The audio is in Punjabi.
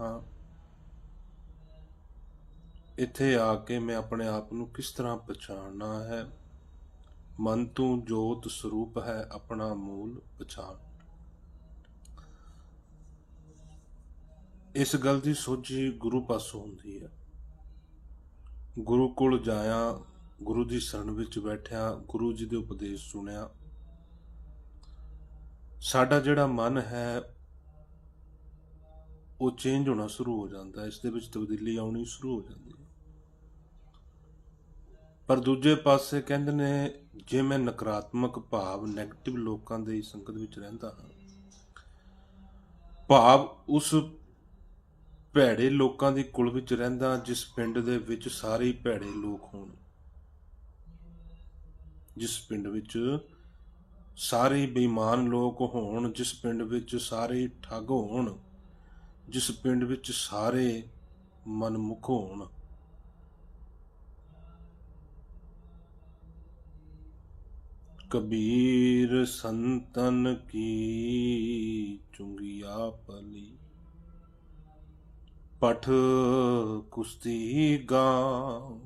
ਹਾਂ। ਇੱਥੇ ਆ ਕੇ ਮੈਂ ਆਪਣੇ ਆਪ ਨੂੰ ਕਿਸ ਤਰ੍ਹਾਂ ਪਛਾਣਨਾ ਹੈ? ਮਨ ਤੂੰ ਜੋਤ ਸਰੂਪ ਹੈ ਆਪਣਾ ਮੂਲ ਪਛਾਣ। ਇਸ ਗੱਲ ਦੀ ਸੋਝੀ ਗੁਰੂ ਪਾਸੋਂ ਹੁੰਦੀ ਹੈ। ਗੁਰੂ ਕੋਲ ਜਾਇਆ, ਗੁਰੂ ਦੀ ਸ਼ਰਨ ਵਿੱਚ ਬੈਠਿਆ, ਗੁਰੂ ਜੀ ਦੇ ਉਪਦੇਸ਼ ਸੁਣਿਆ। ਸਾਡਾ ਜਿਹੜਾ ਮਨ ਹੈ ਉਹ ਚੇਂਜ ਹੋਣਾ ਸ਼ੁਰੂ ਹੋ ਜਾਂਦਾ ਹੈ, ਇਸ ਦੇ ਵਿੱਚ ਤਬਦੀਲੀ ਆਉਣੀ ਸ਼ੁਰੂ ਹੋ ਜਾਂਦੀ ਹੈ। ਪਰ ਦੂਜੇ ਪਾਸੇ ਕਹਿੰਦੇ ਨੇ, ਜੇ ਮੈਂ ਨਕਾਰਾਤਮਕ ਭਾਵ 네ਗੇਟਿਵ ਲੋਕਾਂ ਦੀ ਸੰਗਤ ਵਿੱਚ ਰਹਿੰਦਾ ਹਾਂ, ਭਾਵ ਉਸ ਭੈੜੇ ਲੋਕਾਂ ਦੀ ਕੁਲ ਵਿੱਚ ਰਹਿੰਦਾ ਜਿਸ ਪਿੰਡ ਦੇ ਵਿੱਚ ਸਾਰੇ ਭੈੜੇ ਲੋਕ ਹੋਣ। ਜਿਸ ਪਿੰਡ ਵਿੱਚ ਸਾਰੇ ਬੇਈਮਾਨ ਲੋਕ ਹੋਣ, ਜਿਸ ਪਿੰਡ ਵਿੱਚ ਸਾਰੇ ਠੱਗ ਹੋਣ ਜਿਸ ਪਿੰਡ ਵਿੱਚ ਸਾਰੇ ਮਨਮੁਖ ਹੋਣ। ਕਬੀਰ ਸੰਤਨ ਕੀ ਚੁੰਗਿਆ ਪਲੀ ਪਠ ਕੁਸ਼ਤੀ ਗਾਉ